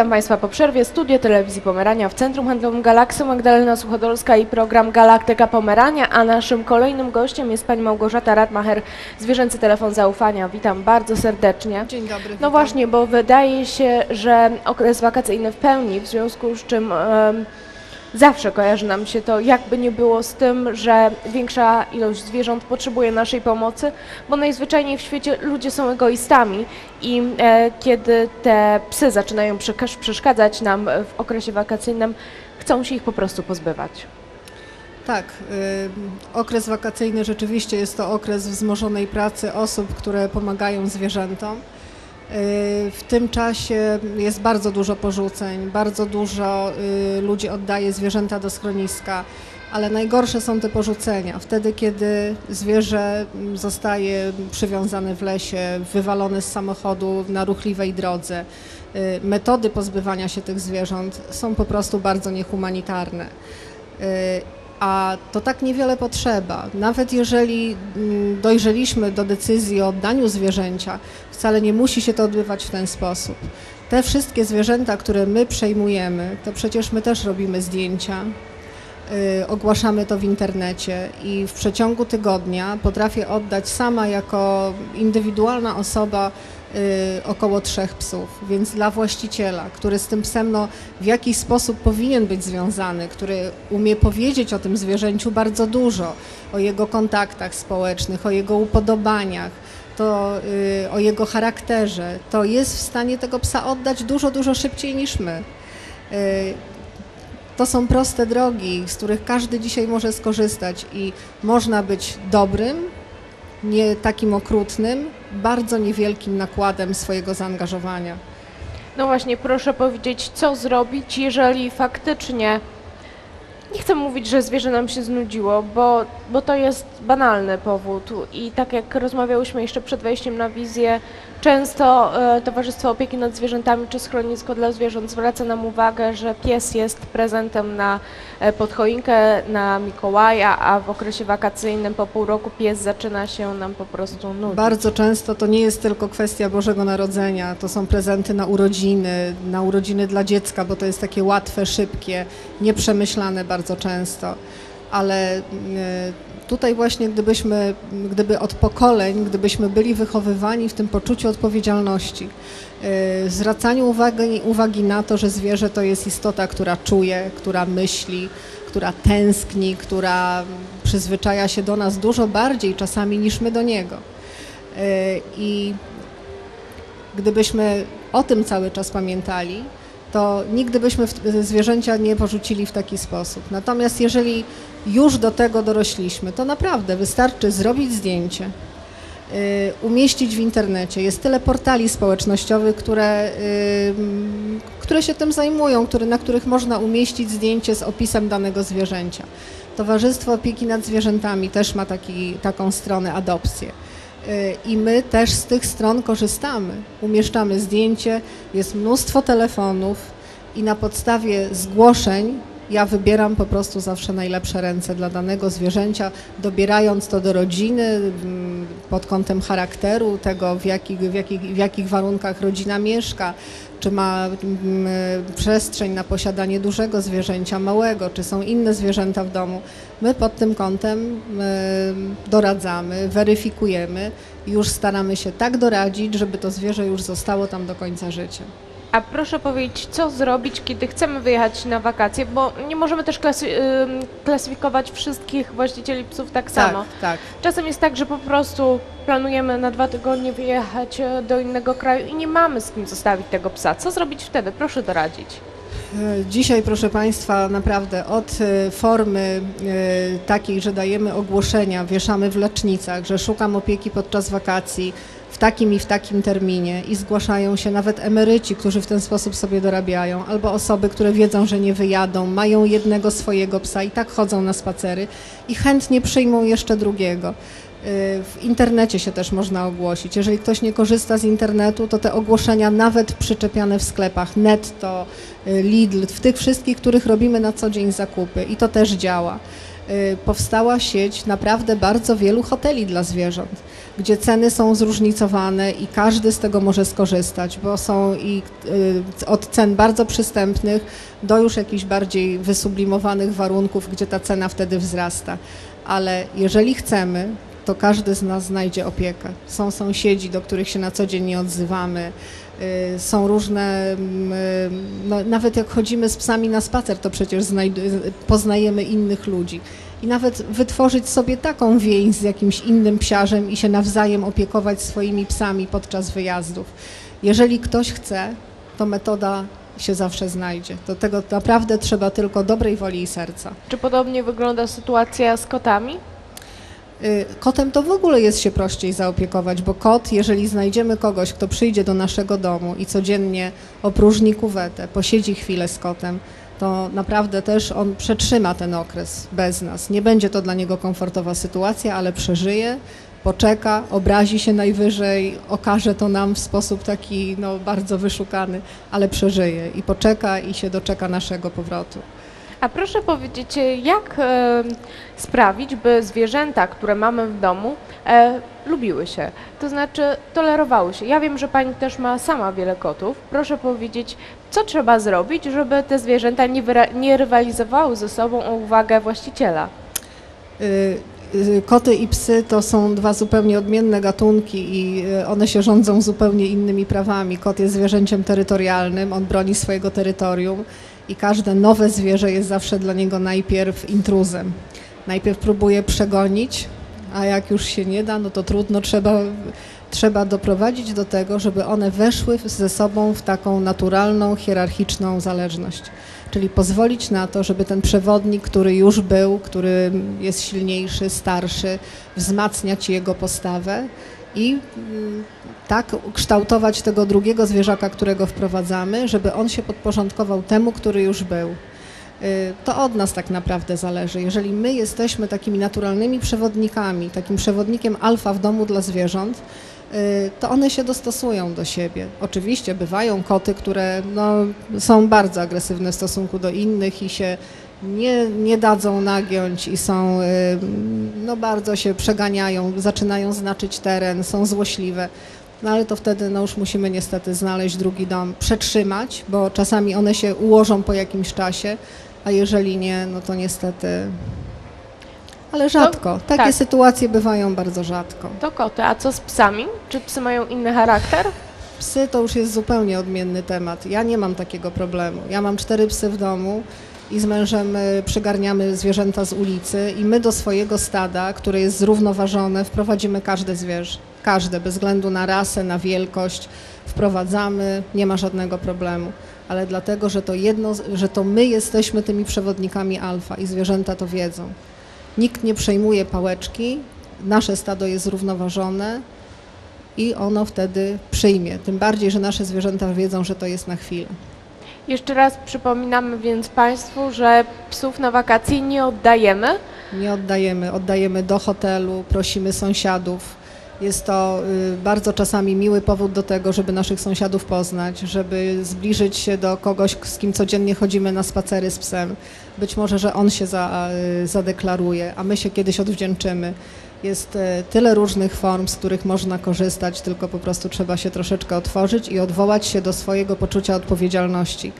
witam Państwa po przerwie. Studio Telewizji Pomerania w Centrum Handlowym Galaksy Magdalena Suchodolska i program Galaktyka Pomerania, a naszym kolejnym gościem jest Pani Małgorzata Radmacher, Zwierzęcy Telefon Zaufania. Witam bardzo serdecznie. Dzień dobry. No witam. właśnie, bo wydaje się, że okres wakacyjny w pełni, w związku z czym em, zawsze kojarzy nam się to, jakby nie było z tym, że większa ilość zwierząt potrzebuje naszej pomocy, bo najzwyczajniej w świecie ludzie są egoistami i e, kiedy te psy zaczynają przeszkadzać nam w okresie wakacyjnym, chcą się ich po prostu pozbywać. Tak, y, okres wakacyjny rzeczywiście jest to okres wzmożonej pracy osób, które pomagają zwierzętom. Y, w tym czasie jest bardzo dużo porzuceń, bardzo dużo y, ludzi oddaje zwierzęta do schroniska, ale najgorsze są te porzucenia. Wtedy, kiedy zwierzę mm, zostaje przywiązane w lesie, wywalone z samochodu na ruchliwej drodze. Y, Metody pozbywania się tych zwierząt są po prostu bardzo niehumanitarne. A to tak niewiele potrzeba. Nawet jeżeli mm, dojrzeliśmy do decyzji o oddaniu zwierzęcia, wcale nie musi się to odbywać w ten sposób. Te wszystkie zwierzęta, które my przejmujemy, to przecież my też robimy zdjęcia, y, ogłaszamy to w internecie i w przeciągu tygodnia potrafię oddać sama jako indywidualna osoba około trzech psów. Więc dla właściciela, który z tym psem no, w jakiś sposób powinien być związany, który umie powiedzieć o tym zwierzęciu bardzo dużo, o jego kontaktach społecznych, o jego upodobaniach, to y, o jego charakterze, to jest w stanie tego psa oddać dużo, dużo szybciej niż my. Y, to są proste drogi, z których każdy dzisiaj może skorzystać i można być dobrym, nie takim okrutnym, bardzo niewielkim nakładem swojego zaangażowania. No właśnie, proszę powiedzieć, co zrobić, jeżeli faktycznie. Nie chcę mówić, że zwierzę nam się znudziło, bo, bo to jest banalny powód. I tak jak rozmawiałyśmy jeszcze przed wejściem na wizję, często e, Towarzystwo Opieki nad Zwierzętami czy Schronisko dla Zwierząt zwraca nam uwagę, że pies jest prezentem na e, podchoinkę, na Mikołaja, a w okresie wakacyjnym po pół roku pies zaczyna się nam po prostu nudzić. Bardzo często to nie jest tylko kwestia Bożego Narodzenia, to są prezenty na urodziny, na urodziny dla dziecka, bo to jest takie łatwe, szybkie, nieprzemyślane bardzo często. Ale y, tutaj właśnie gdybyśmy, gdyby od pokoleń, gdybyśmy byli wychowywani w tym poczuciu odpowiedzialności, y, zwracaniu uwagi, uwagi na to, że zwierzę to jest istota, która czuje, która myśli, która tęskni, która przyzwyczaja się do nas dużo bardziej czasami niż my do niego. Y, I gdybyśmy o tym cały czas pamiętali, to nigdy byśmy zwierzęcia nie porzucili w taki sposób. Natomiast jeżeli już do tego dorośliśmy, to naprawdę wystarczy zrobić zdjęcie, y, umieścić w internecie. Jest tyle portali społecznościowych, które, y, które się tym zajmują, które, na których można umieścić zdjęcie z opisem danego zwierzęcia. Towarzystwo Opieki nad Zwierzętami też ma taki, taką stronę adopcję. Y, I my też z tych stron korzystamy. Umieszczamy zdjęcie, jest mnóstwo telefonów i na podstawie zgłoszeń ja wybieram po prostu zawsze najlepsze ręce dla danego zwierzęcia, dobierając to do rodziny mm, pod kątem charakteru, tego w jakich, w jakich, w jakich warunkach rodzina mieszka, czy ma mm, przestrzeń na posiadanie dużego zwierzęcia, małego, czy są inne zwierzęta w domu. My pod tym kątem y, doradzamy, weryfikujemy już staramy się tak doradzić, żeby to zwierzę już zostało tam do końca życia. A proszę powiedzieć, co zrobić, kiedy chcemy wyjechać na wakacje, bo nie możemy też klasy, klasyfikować wszystkich właścicieli psów tak samo. Tak, tak. Czasem jest tak, że po prostu planujemy na dwa tygodnie wyjechać e, do innego kraju i nie mamy z kim zostawić tego psa. Co zrobić wtedy? Proszę doradzić. E, Dzisiaj, proszę Państwa, naprawdę od e, formy takiej, że dajemy ogłoszenia, wieszamy w lecznicach, że szukam opieki podczas wakacji takim i w takim terminie i zgłaszają się nawet emeryci, którzy w ten sposób sobie dorabiają, albo osoby, które wiedzą, że nie wyjadą, mają jednego swojego psa i tak chodzą na spacery i chętnie przyjmą jeszcze drugiego. Y, W internecie się też można ogłosić. Jeżeli ktoś nie korzysta z internetu, to te ogłoszenia nawet przyczepiane w sklepach Netto, y, Lidl, w tych wszystkich, których robimy na co dzień zakupy i to też działa. Y, powstała sieć naprawdę bardzo wielu hoteli dla zwierząt, gdzie ceny są zróżnicowane i każdy z tego może skorzystać, bo są i y, od cen bardzo przystępnych do już jakichś bardziej wysublimowanych warunków, gdzie ta cena wtedy wzrasta. Ale jeżeli chcemy, to każdy z nas znajdzie opiekę. Są sąsiedzi, do których się na co dzień nie odzywamy. Y, Są różne, mm, y, no, nawet jak chodzimy z psami na spacer, to przecież poznajemy innych ludzi. I nawet wytworzyć sobie taką więź z jakimś innym psiarzem i się nawzajem opiekować swoimi psami podczas wyjazdów. Jeżeli ktoś chce, to metoda się zawsze znajdzie. Do tego naprawdę trzeba tylko dobrej woli i serca. Czy podobnie wygląda sytuacja z kotami? Y, Kotem to w ogóle jest się prościej zaopiekować, bo kot, jeżeli znajdziemy kogoś, kto przyjdzie do naszego domu i codziennie opróżni kuwetę, posiedzi chwilę z kotem, to naprawdę też on przetrzyma ten okres bez nas. Nie będzie to dla niego komfortowa sytuacja, ale przeżyje, poczeka, obrazi się najwyżej, okaże to nam w sposób taki no, bardzo wyszukany, ale przeżyje i poczeka i się doczeka naszego powrotu. A proszę powiedzieć, jak e, sprawić, by zwierzęta, które mamy w domu, e, lubiły się, to znaczy tolerowały się. Ja wiem, że pani też ma sama wiele kotów. Proszę powiedzieć, co trzeba zrobić, żeby te zwierzęta nie, nie rywalizowały ze sobą o uwagę właściciela? Y, y, Koty i psy to są dwa zupełnie odmienne gatunki i y, one się rządzą zupełnie innymi prawami. Kot jest zwierzęciem terytorialnym, on broni swojego terytorium i każde nowe zwierzę jest zawsze dla niego najpierw intruzem. Najpierw próbuje przegonić, a jak już się nie da, no to trudno, trzeba, trzeba doprowadzić do tego, żeby one weszły ze sobą w taką naturalną, hierarchiczną zależność. Czyli pozwolić na to, żeby ten przewodnik, który już był, który jest silniejszy, starszy, wzmacniać jego postawę i mm, tak kształtować tego drugiego zwierzaka, którego wprowadzamy, żeby on się podporządkował temu, który już był. Y, To od nas tak naprawdę zależy. Jeżeli my jesteśmy takimi naturalnymi przewodnikami, takim przewodnikiem alfa w domu dla zwierząt, y, to one się dostosują do siebie. Oczywiście bywają koty, które no, są bardzo agresywne w stosunku do innych i się nie, nie dadzą nagiąć i są, y, no, bardzo się przeganiają, zaczynają znaczyć teren, są złośliwe. No ale to wtedy no, już musimy niestety znaleźć drugi dom, przetrzymać, bo czasami one się ułożą po jakimś czasie, a jeżeli nie, no to niestety. Ale rzadko. Takie tak. sytuacje bywają bardzo rzadko. To koty, a co z psami? Czy psy mają inny charakter? Psy to już jest zupełnie odmienny temat. Ja nie mam takiego problemu. Ja mam cztery psy w domu i z mężem y, przygarniamy zwierzęta z ulicy i my do swojego stada, które jest zrównoważone, wprowadzimy każde zwierzę. Każde, bez względu na rasę, na wielkość. Wprowadzamy, nie ma żadnego problemu. Ale dlatego, że to jedno, że to my jesteśmy tymi przewodnikami alfa i zwierzęta to wiedzą. Nikt nie przejmuje pałeczki, nasze stado jest zrównoważone, i ono wtedy przyjmie. Tym bardziej, że nasze zwierzęta wiedzą, że to jest na chwilę. Jeszcze raz przypominamy więc Państwu, że psów na wakacje nie oddajemy. Nie oddajemy, oddajemy do hotelu, prosimy sąsiadów. Jest to y, bardzo czasami miły powód do tego, żeby naszych sąsiadów poznać, żeby zbliżyć się do kogoś, z kim codziennie chodzimy na spacery z psem. Być może, że on się y, zadeklaruje, a my się kiedyś odwdzięczymy. Jest e, tyle różnych form, z których można korzystać, tylko po prostu trzeba się troszeczkę otworzyć i odwołać się do swojego poczucia odpowiedzialności.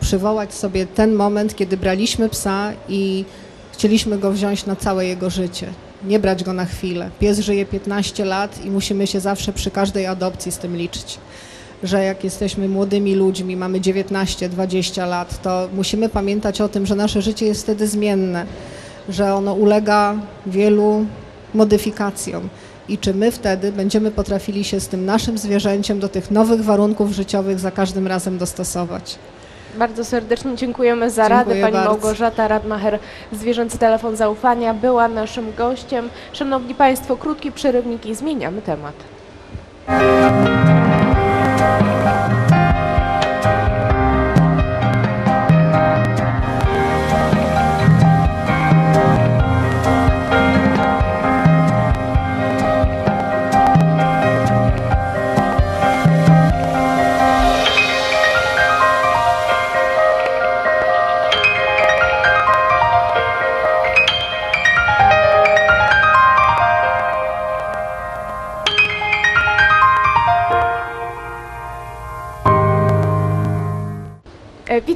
Przywołać sobie ten moment, kiedy braliśmy psa i chcieliśmy go wziąć na całe jego życie. Nie brać go na chwilę. Pies żyje 15 lat i musimy się zawsze przy każdej adopcji z tym liczyć. Że jak jesteśmy młodymi ludźmi, mamy 19-20 lat, to musimy pamiętać o tym, że nasze życie jest wtedy zmienne, że ono ulega wielu modyfikacjom. I czy my wtedy będziemy potrafili się z tym naszym zwierzęciem do tych nowych warunków życiowych za każdym razem dostosować? Bardzo serdecznie dziękujemy za Dziękuję radę. Pani bardzo. Małgorzata Radmacher, Zwierzęcy Telefon Zaufania, była naszym gościem. Szanowni Państwo, krótki przerywnik i zmieniamy temat.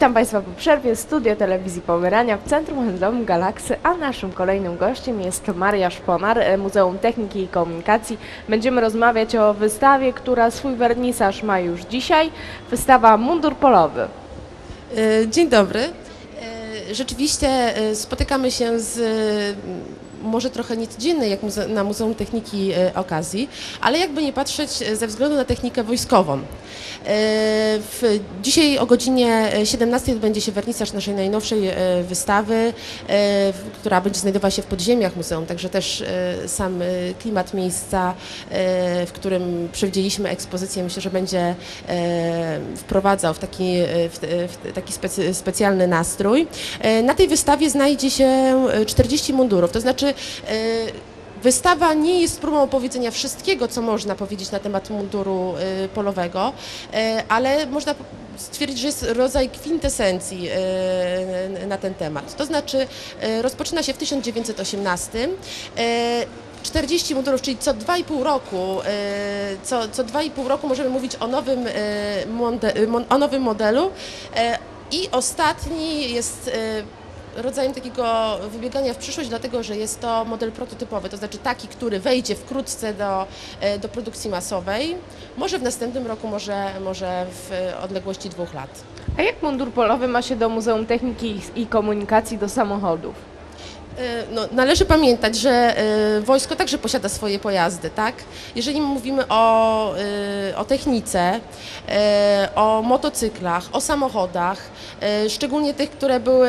Witam Państwa po przerwie. Studio Telewizji Pomerania w Centrum Handlowym Galaksy, a naszym kolejnym gościem jest Maria Szponar, e, Muzeum Techniki i Komunikacji. Będziemy rozmawiać o wystawie, która swój wernisaż ma już dzisiaj. Wystawa Mundur Polowy. E, Dzień dobry. E, Rzeczywiście spotykamy się z może trochę niecodziennej jak muze- na Muzeum Techniki e, okazji, ale jakby nie patrzeć e, ze względu na technikę wojskową. E, W, dzisiaj o godzinie 17 odbędzie się wernisaż naszej najnowszej wystawy, która będzie znajdowała się w podziemiach muzeum, także też sam klimat miejsca, w którym przewidzieliśmy ekspozycję, myślę, że będzie wprowadzał w taki, w, taki specjalny nastrój. Na tej wystawie znajdzie się e, 40 mundurów, to znaczy Wystawa nie jest próbą opowiedzenia wszystkiego, co można powiedzieć na temat munduru e, polowego, e, ale można stwierdzić, że jest rodzaj kwintesencji e, na ten temat. To znaczy e, rozpoczyna się w 1918. e, 40 mundurów, czyli co 2,5 roku, e, co, co 2,5 roku możemy mówić o nowym, e, o nowym modelu e, i ostatni jest e, rodzajem takiego wybiegania w przyszłość, dlatego że jest to model prototypowy, to znaczy taki, który wejdzie wkrótce do, e, do produkcji masowej, może w następnym roku, może, może w odległości dwóch lat. A jak Mundur Polowy ma się do Muzeum Techniki i Komunikacji, do samochodów? E, No, należy pamiętać, że e, wojsko także posiada swoje pojazdy, tak? Jeżeli mówimy o, e, o technice, o motocyklach, o samochodach, szczególnie tych, które były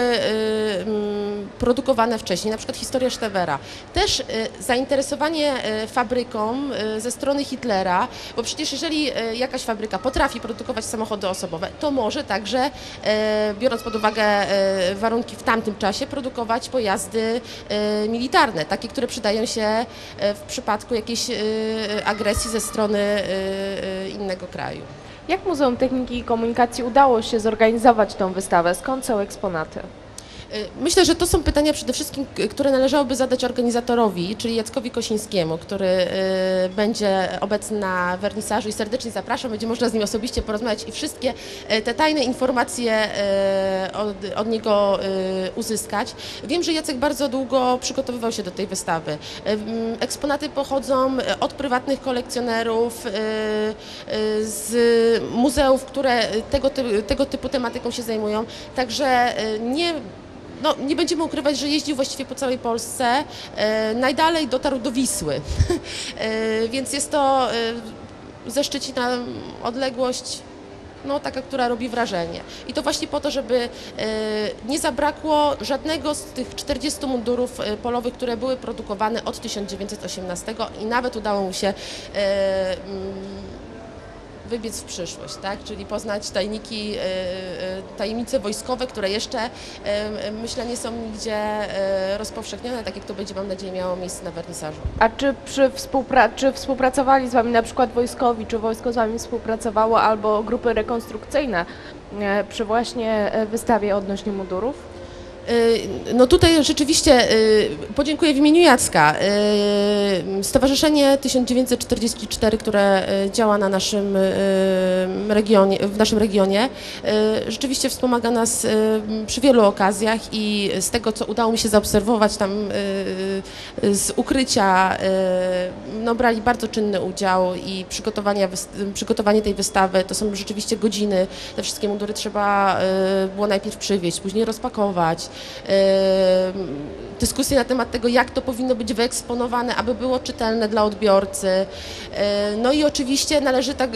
produkowane wcześniej, na przykład historia Stewera, też zainteresowanie fabryką ze strony Hitlera, bo przecież jeżeli jakaś fabryka potrafi produkować samochody osobowe, to może także, biorąc pod uwagę warunki w tamtym czasie, produkować pojazdy e, militarne, takie, które przydają się e, w przypadku jakiejś e, agresji ze strony e, innego kraju. Jak Muzeum Techniki i Komunikacji udało się zorganizować tą wystawę? Skąd są eksponaty? Myślę, że to są pytania przede wszystkim, które należałoby zadać organizatorowi, czyli Jackowi Kosińskiemu, który y, będzie obecny na wernisażu i serdecznie zapraszam. Będzie można z nim osobiście porozmawiać i wszystkie y, te tajne informacje y, od, od niego uzyskać. Wiem, że Jacek bardzo długo przygotowywał się do tej wystawy. Eksponaty pochodzą od prywatnych kolekcjonerów, z muzeów, które tego, tego typu tematyką się zajmują. Także nie no, nie będziemy ukrywać, że jeździł właściwie po całej Polsce. E, najdalej dotarł do Wisły, e, więc jest to e, ze Szczecina odległość no, taka, która robi wrażenie. I to właśnie po to, żeby nie zabrakło żadnego z tych 40 mundurów polowych, które były produkowane od 1918 i nawet udało mu się wybiec w przyszłość, tak? czyli poznać tajniki, e, e, tajemnice wojskowe, które jeszcze e, myślę nie są nigdzie rozpowszechnione, tak jak to będzie mam nadzieję miało miejsce na wernisażu. A czy, przy współpra- czy współpracowali z Wami na przykład wojskowi, czy wojsko z Wami współpracowało, albo grupy rekonstrukcyjne e, przy właśnie e, wystawie odnośnie mundurów? E, No tutaj rzeczywiście e, podziękuję w imieniu Jacka. E, Stowarzyszenie 1944, które działa na naszym regionie, w naszym regionie, rzeczywiście wspomaga nas przy wielu okazjach i z tego, co udało mi się zaobserwować tam z ukrycia, no brali bardzo czynny udział i przygotowanie tej wystawy to są rzeczywiście godziny. Te wszystkie mundury trzeba było najpierw przywieźć, później rozpakować. E, Dyskusje na temat tego, jak to powinno być wyeksponowane, aby było czytelne dla odbiorcy. E, No i oczywiście należy tak.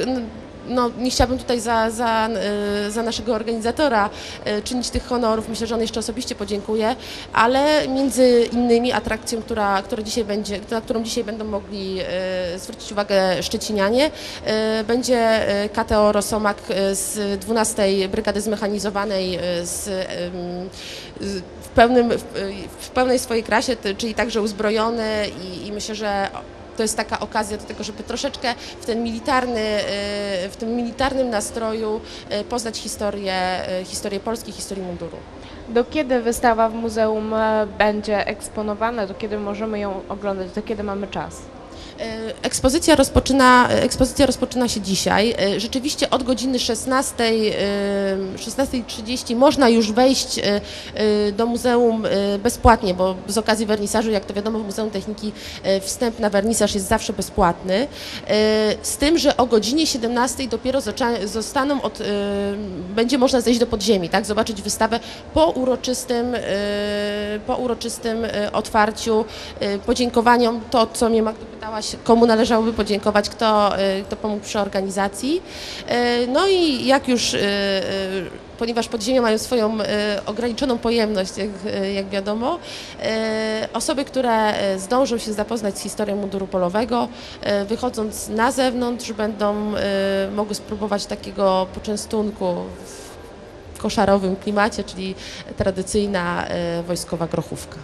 No, nie chciałabym tutaj za, za, e, za naszego organizatora e, czynić tych honorów. Myślę, że on jeszcze osobiście podziękuje, ale między innymi atrakcją, która, która dzisiaj będzie, na którą dzisiaj będą mogli e, zwrócić uwagę Szczecinianie, będzie KTO Rosomak z 12 Brygady Zmechanizowanej z, w, pełnym, w, pełnej swojej krasie, czyli także uzbrojone i, i myślę, że to jest taka okazja do tego, żeby troszeczkę w ten militarny, e, w tym militarnym nastroju e, poznać historię, e, historię Polski, historię munduru. Do kiedy wystawa w muzeum e, będzie eksponowana? Do kiedy możemy ją oglądać? Do kiedy mamy czas? E, Ekspozycja rozpoczyna, ekspozycja rozpoczyna się dzisiaj. E, Rzeczywiście od godziny 16, e, 16.30 można już wejść e, e, do muzeum e, bezpłatnie, bo z okazji wernisażu, jak to wiadomo, w Muzeum Techniki e, wstęp na wernisaż jest zawsze bezpłatny. E, Z tym, że o godzinie 17 dopiero zostaną od, e, będzie można zejść do podziemi, tak, zobaczyć wystawę po uroczystym, e, po uroczystym e, otwarciu, e, podziękowaniom, to co mnie Magda pytałaś, komu należałoby podziękować, kto, e, kto pomógł przy organizacji. E, No i jak już, e, ponieważ podziemia mają swoją ograniczoną pojemność, jak, jak wiadomo, osoby, które zdążą się zapoznać z historią munduru polowego, wychodząc na zewnątrz, będą mogły spróbować takiego poczęstunku w koszarowym klimacie, czyli tradycyjna wojskowa grochówka.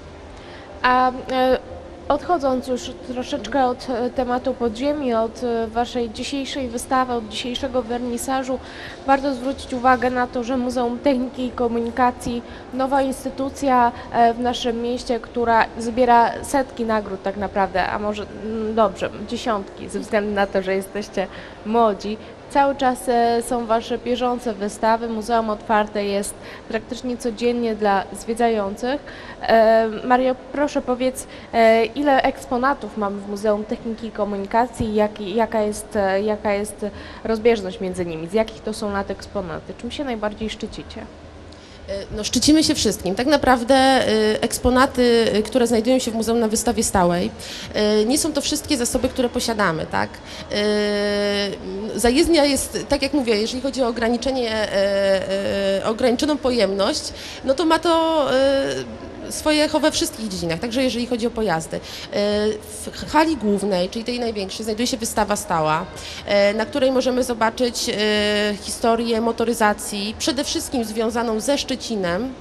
A e, odchodząc już troszeczkę od e, tematu podziemi, od e, Waszej dzisiejszej wystawy, od dzisiejszego wernisażu, warto zwrócić uwagę na to, że Muzeum Techniki i Komunikacji, nowa instytucja e, w naszym mieście, która zbiera setki nagród tak naprawdę, a może mm, dobrze, dziesiątki, ze względu na to, że jesteście młodzi. Cały czas e, są Wasze bieżące wystawy. Muzeum otwarte jest praktycznie codziennie dla zwiedzających. E, Mario, proszę powiedz, e, ile eksponatów mamy w Muzeum Techniki i Komunikacji i jaki, jaka, jest, jaka jest rozbieżność między nimi? Z jakich to są lat eksponaty? Czym się najbardziej szczycicie? E, No, szczycimy się wszystkim. Tak naprawdę e, eksponaty, e, które znajdują się w muzeum na wystawie stałej, nie są to wszystkie zasoby, które posiadamy. Tak? Zajezdnia jest, tak jak mówię, jeżeli chodzi o ograniczenie, ograniczoną pojemność, no to ma to swoje echo we wszystkich dziedzinach, także jeżeli chodzi o pojazdy. E, W hali głównej, czyli tej największej, znajduje się wystawa stała, e, na której możemy zobaczyć e, historię motoryzacji, przede wszystkim związaną ze Szczecinem,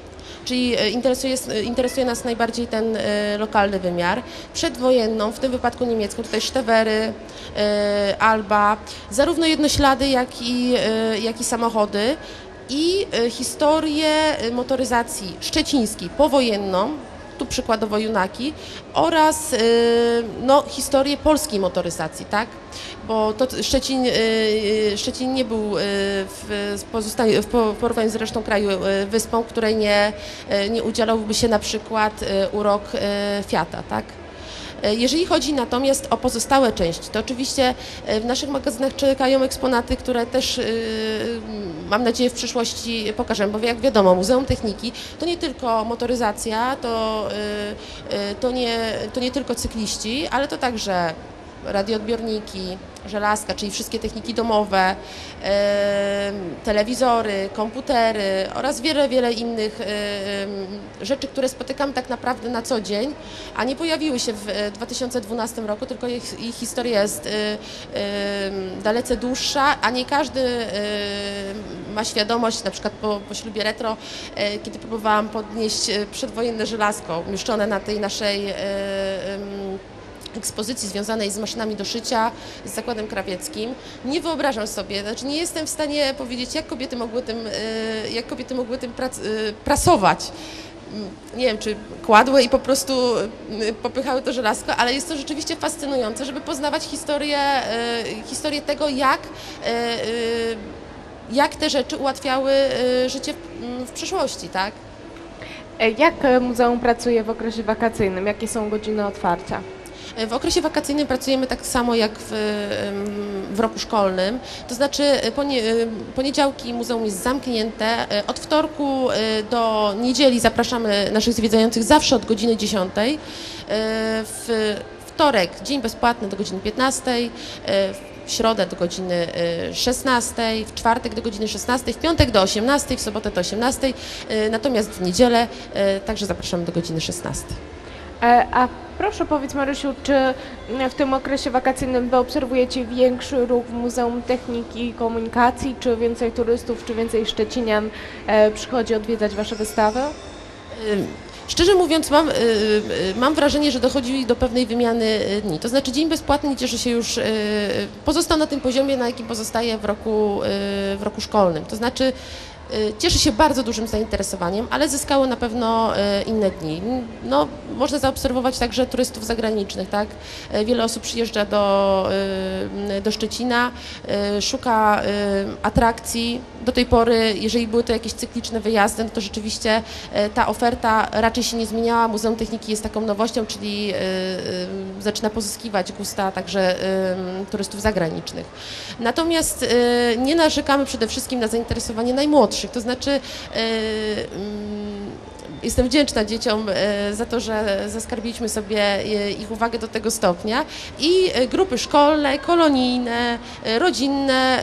Czyli interesuje, interesuje nas najbardziej ten lokalny wymiar. Przedwojenną, w tym wypadku niemiecką, tutaj Sztewery, Alba, zarówno jednoślady, jak i, jak i samochody i e, historię e, motoryzacji szczecińskiej, powojenną, tu przykładowo Junaki, oraz e, no, historię polskiej motoryzacji, tak? Bo to Szczecin, Szczecin nie był w, w po- porównaniu z resztą kraju wyspą, której nie, nie udzielałby się na przykład urok Fiata, tak? E, Jeżeli chodzi natomiast o pozostałe części, to oczywiście e, w naszych magazynach czekają eksponaty, które też e, mam nadzieję w przyszłości pokażemy, bo jak wiadomo, Muzeum Techniki to nie tylko motoryzacja, to, to, nie, to nie tylko cykliści, ale to także radioodbiorniki, żelazka, czyli wszystkie techniki domowe, e, telewizory, komputery oraz wiele, wiele innych e, em, rzeczy, które spotykamy tak naprawdę na co dzień, a nie pojawiły się w e, 2012 roku, tylko ich, ich historia jest e, dalece dłuższa, a nie każdy e, ma świadomość, na przykład po, po ślubie retro, e, kiedy próbowałam podnieść e, przedwojenne żelazko umieszczone na tej naszej e, ekspozycji związanej z maszynami do szycia, z zakładem krawieckim. Nie wyobrażam sobie, znaczy nie jestem w stanie powiedzieć, jak kobiety mogły tym, e, jak kobiety mogły tym prac, e, prasować. Mm, Nie wiem, czy kładły i po prostu e, popychały to żelazko, ale jest to rzeczywiście fascynujące, żeby poznawać historię, e, historię tego, jak, jak te rzeczy ułatwiały życie w, m, w przyszłości, tak? Jak muzeum pracuje w okresie wakacyjnym? Jakie są godziny otwarcia? W okresie wakacyjnym pracujemy tak samo jak w, w roku szkolnym, to znaczy e, em, poniedziałki muzeum jest zamknięte, e, od wtorku e, do niedzieli zapraszamy naszych zwiedzających zawsze od godziny 10. E, W wtorek dzień bezpłatny do godziny 15, e, w środę do godziny e, 16, w czwartek do godziny 16, w piątek do 18, w sobotę do 18, e, natomiast w niedzielę e, także zapraszamy do godziny 16. E, A proszę powiedz Marysiu, czy w tym okresie wakacyjnym wy obserwujecie większy ruch w Muzeum Techniki i Komunikacji, czy więcej turystów, czy więcej szczecinian e, przychodzi odwiedzać Wasze wystawy? Ym, Szczerze mówiąc, mam, mam wrażenie, że dochodzi do pewnej wymiany dni. To znaczy, dzień bezpłatny cieszy się już, pozostał na tym poziomie, na jakim pozostaje w roku, w roku szkolnym. To znaczy, cieszy się bardzo dużym zainteresowaniem, ale zyskało na pewno y, inne dni. No, można zaobserwować także turystów zagranicznych, tak? Y, Wiele osób przyjeżdża do, y, do Szczecina, y, szuka y, atrakcji. Do tej pory, jeżeli były to jakieś cykliczne wyjazdy, no to rzeczywiście y, ta oferta raczej się nie zmieniała. Muzeum Techniki jest taką nowością, czyli y, y, zaczyna pozyskiwać gusta także y, turystów zagranicznych. Natomiast y, nie narzekamy przede wszystkim na zainteresowanie najmłodszych, to znaczy y, mm, Jestem wdzięczna dzieciom e, za to, że zaskarbiliśmy sobie e, ich uwagę do tego stopnia i e, grupy szkolne, kolonijne, rodzinne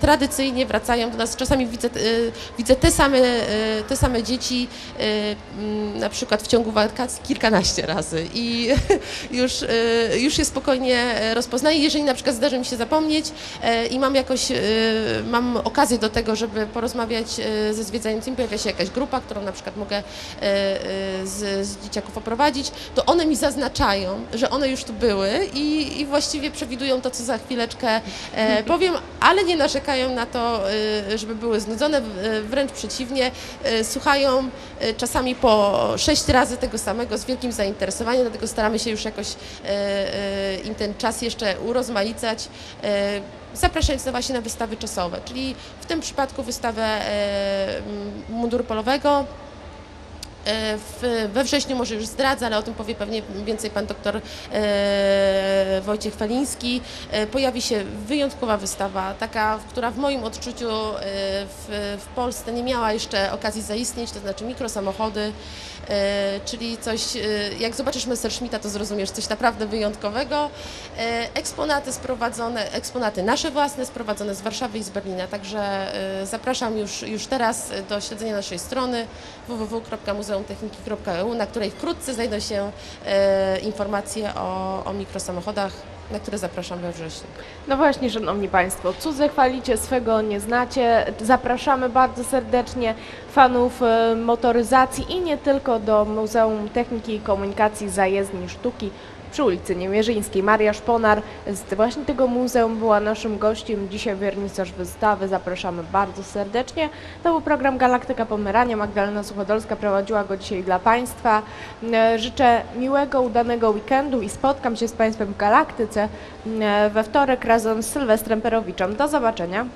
tradycyjnie wracają do nas. Czasami widzę, widzę te, same, te same dzieci na przykład w ciągu wakacji kilkanaście razy i już, już je spokojnie rozpoznaję. Jeżeli na przykład zdarzy mi się zapomnieć i mam jakoś, mam okazję do tego, żeby porozmawiać ze zwiedzającymi, pojawia się jakaś grupa, którą na przykład mogę z, z dzieciaków oprowadzić, to one mi zaznaczają, że one już tu były i, i właściwie przewidują to, co za chwileczkę e, powiem, ale nie narzekają na to, e, żeby były znudzone, e, wręcz przeciwnie, e, słuchają e, czasami po sześć razy tego samego z wielkim zainteresowaniem, dlatego staramy się już jakoś e, e, im ten czas jeszcze urozmaicać. e, Zapraszając na właśnie na wystawy czasowe, czyli w tym przypadku wystawę e, m, munduru polowego, E, we wrześniu może już zdradzę, ale o tym powie pewnie więcej pan doktor e, Wojciech Feliński. E, pojawi się wyjątkowa wystawa, taka, która w moim odczuciu e, w, w Polsce nie miała jeszcze okazji zaistnieć, to znaczy mikrosamochody, czyli coś, jak zobaczysz Messerschmitta, to zrozumiesz coś naprawdę wyjątkowego. Eksponaty sprowadzone, eksponaty nasze własne, sprowadzone z Warszawy i z Berlina, także zapraszam już, już teraz do śledzenia naszej strony www.muzeumtechniki.eu, na której wkrótce znajdą się e, informacje o, o mikrosamochodach, na które zapraszam we wrześniu. No właśnie, szanowni państwo, cudze chwalicie, swego nie znacie. Zapraszamy bardzo serdecznie fanów e, motoryzacji i nie tylko do Muzeum Techniki i Komunikacji Zajezdni Sztuki przy ulicy Niemierzyńskiej. Maria Szponar z właśnie tego muzeum była naszym gościem. Dzisiaj wernisaż wystawy. Zapraszamy bardzo serdecznie. To był program Galaktyka Pomerania. Magdalena Suchodolska prowadziła go dzisiaj dla Państwa. E, Życzę miłego, udanego weekendu i spotkam się z Państwem w Galaktyce e, we wtorek razem z Sylwestrem Perowiczem. Do zobaczenia.